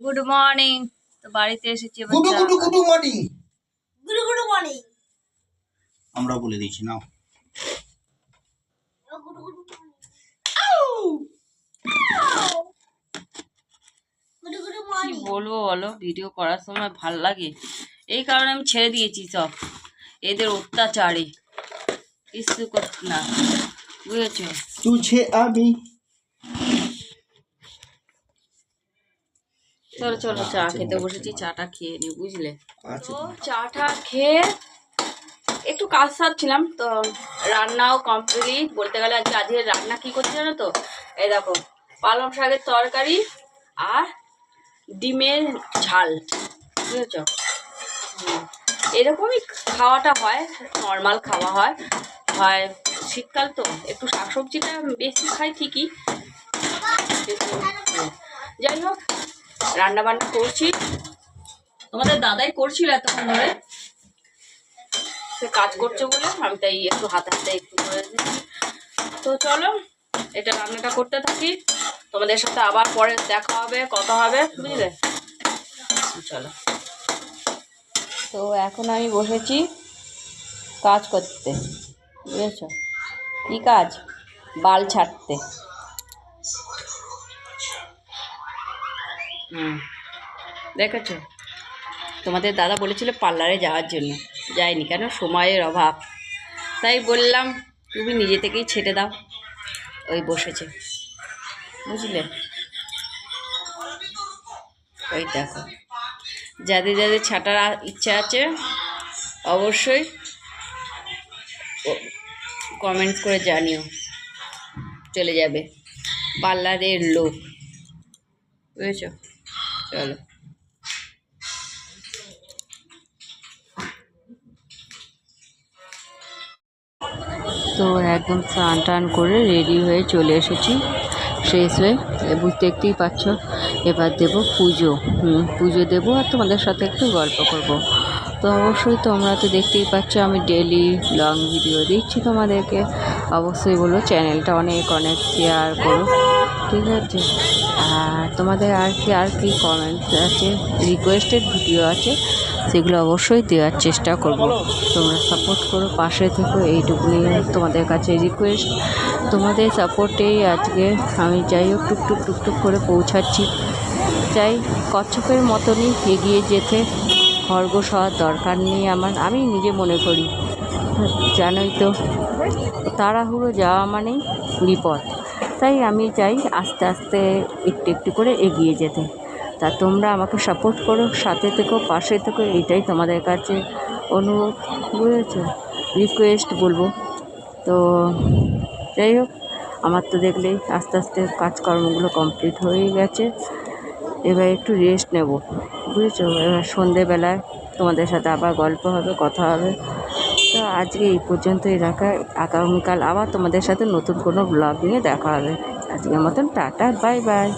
Good morning তো বাড়িতে এসেছি গুডু গুডু গুডু মর্নিং গুরু গুরু মর্নিং আমরা বলে দিচ্ছি নাও। কি বলব বলো? ভিডিও করার সময় ভালো লাগে। এই কারণে আমি ছেড়ে দিয়েছি সব। এদের অত্যাচারে। কিছু করতে না। বুঝেছ? তুঝে আমি চলো চলো চা খেতে বসেছি চাটা খেয়ে নি বুঝলে? তো চাটা খেয়ে একটু কাজ সারছিলাম তো রান্নাও কমপ্লিট বলতে গেলে আজকে আজকে রান্না কি করছি জানো তো? এই দেখো পালং শাকের তরকারি আর ডিমের ঝাল বুঝেছ? হুম। এরকমই খাওয়াটা হয় নর্মাল খাওয়া হয়। হয় শীতকাল তো একটু শাকসবজিটা বেশি খাই ঠিকই। যাই হোক রান্না বান্না করছি। তোমাদের দাদাই করছিল এতক্ষণ ধরে। সে কাজ করছে বলে আমি তাই একটু হাতে হাতে একটু করে তো চলো, এটা রান্নাটা করতে থাকি। তোমাদের সাথে আবার পরে দেখা হবে, কথা হবে, বুঝলে? চলো। তো এখন আমি বসেছি কাজ করতে, বুঝেছ? কি কাজ? বাল ছাড়তে। দেখেছ? তোমাদের দাদা বলেছিল পার্লারে যাওয়ার জন্য। যায়নি কেন? সময়ের অভাব। তাই বললাম, তুমি নিজে থেকেই ছেটে দাও। ওই বসেছে। বুঝলে? ওই দেখো। যাদের যাদের ছাটার ইচ্ছা আছে, অবশ্যই কমেন্ট করে জানিও। চলে যাবে। পার্লারের লোক। বুঝেছ? চলো। তো একদম স্নান টান করে রেডি হয়ে চলে এসেছি। ফ্রেশ হয়ে। দেখতেই পাচ্ছ এবার দেব পুজো। হুম, পুজো দেবো আর তোমাদের সাথে একটু গল্প করব। তো অবশ্যই তোমরা তো দেখতেই পাচ্ছ আমি ডেলি লং ভিডিও দিচ্ছি তোমাদেরকে। অবশ্যই বলো চ্যানেলটা অনেক অনেক শেয়ার করো। ঠিক আছে? তোমাদের আর কি আর কি কমেন্ট আছে? রিকোয়েস্টেড ভিডিও আছে সেগুলো অবশ্যই দেওয়ার চেষ্টা করব। তোমরা সাপোর্ট করো পাশে থেকো এইটুকুনি তোমাদের কাছে রিকোয়েস্ট তোমাদের সাপোর্টেই আজকে। আমি যাই হোক টুকটুক টুকটুক করে পৌঁছাচ্ছি। চাই কচ্ছপের মতনই এগিয়ে যেতে খরগোশ হওয়ার দরকার নেই আমার। আমি নিজে মনে করি। জানোই তো তাড়াহুড়ো যাওয়া মানেই বিপদ। তাই আমি চাই আস্তে আস্তে একটু একটু করে এগিয়ে যেতে। তা তোমরা আমাকে সাপোর্ট করো, সাথে থেকো, পাশে থেকো, এটাই তোমাদের কাছে অনুরোধ বুঝেছ রিকোয়েস্ট বলব। তো যাই হোক, আমার তো দেখলেই আস্তে আস্তে কাজকর্মগুলো কমপ্লিট হয়ে গেছে। এবার একটু রেস্ট নেব, বুঝেছ? এবার সন্ধেবেলায় তোমাদের সাথে আবার গল্প হবে, কথা হবে। তো আজকে এই পর্যন্তই রাখা। আগামীকাল আবার তোমাদের সাথে নতুন কোনো ব্লগ নিয়ে দেখা হবে। আজকের মতন টাটা বাই বাই